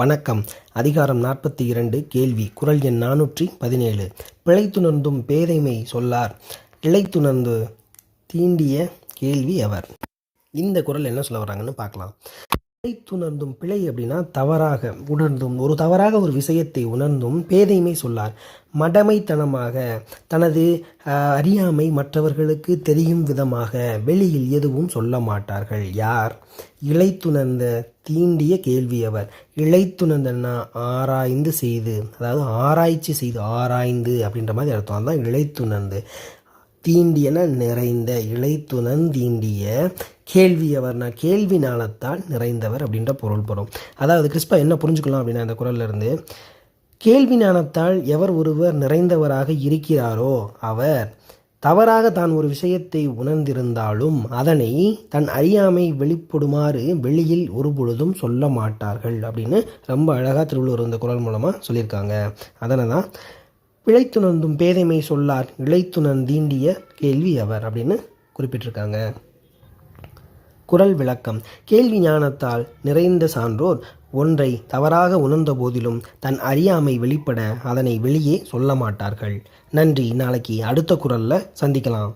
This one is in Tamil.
வணக்கம். அதிகாரம் நாற்பத்தி இரண்டு கேள்வி. குரல் எண் நானூற்றி பதினேழு. பிழைத்துணர்ந்தும் பேதைமை சொல்லார். இழைத்துணர்ந்து தீண்டிய கேள்வி அவர் இந்த குரல் என்ன சொல்ல வராங்கன்னு பார்க்கலாம். பிழைத்துணர்ந்தும் பிழை அப்படின்னா தவறாக உணர்ந்தும் ஒரு தவறாக ஒரு விஷயத்தை உணர்ந்தும் பேதைமை சொல்லார். மடமைத்தனமாக தனது அறியாமை மற்றவர்களுக்கு தெரியும் விதமாக வெளியில் எதுவும் சொல்ல மாட்டார்கள். யார்? இழைத்துணர்ந்த தீண்டிய கேள்வியவர் இழைத்துணர்ந்தன்னா ஆராய்ந்து செய்து அதாவது ஆராய்ச்சி செய்து ஆராய்ந்து அப்படின்ற மாதிரி அர்த்தம். தான் இழைத்துணர்ந்து தீண்டியன நிறைந்த இழைத்துணர்ந்தீண்டிய கேள்வியவர்னா கேள்வி ஞானத்தால் நிறைந்தவர் அப்படின்ற பொருள் படும். அதாவது கிறிஸ்பா என்ன புரிஞ்சுக்கலாம் அப்படின்னா அந்த குரல்ல இருந்து கேள்வி ஞானத்தால் எவர் ஒருவர் நிறைந்தவராக இருக்கிறாரோ அவர் தவறாக தான் ஒரு விஷயத்தை உணர்ந்திருந்தாலும் அதனை தன் அறியாமை வெளிப்படுமாறு வெளியில் ஒருபொழுதும் சொல்ல மாட்டார்கள் அப்படின்னு ரொம்ப அழகாக திருவள்ளுவர் இந்த குரல் மூலமாக சொல்லியிருக்காங்க. அதனை தான் பிழைத்துணர்ந்தும் பேதைமை சொல்லார் இழைத்துணர்ந்தீண்டிய கேள்வி அவர் அப்படின்னு குறிப்பிட்டிருக்காங்க. குரல் விளக்கம். கேள்வி ஞானத்தால் நிறைந்த சான்றோர் ஒன்றை தவறாக உணர்ந்த போதிலும் தன் அறியாமை வெளிப்பட அதனை வெளியே சொல்ல மாட்டார்கள் நன்றி. நாளைக்கு அடுத்த குரலில் சந்திக்கலாம்.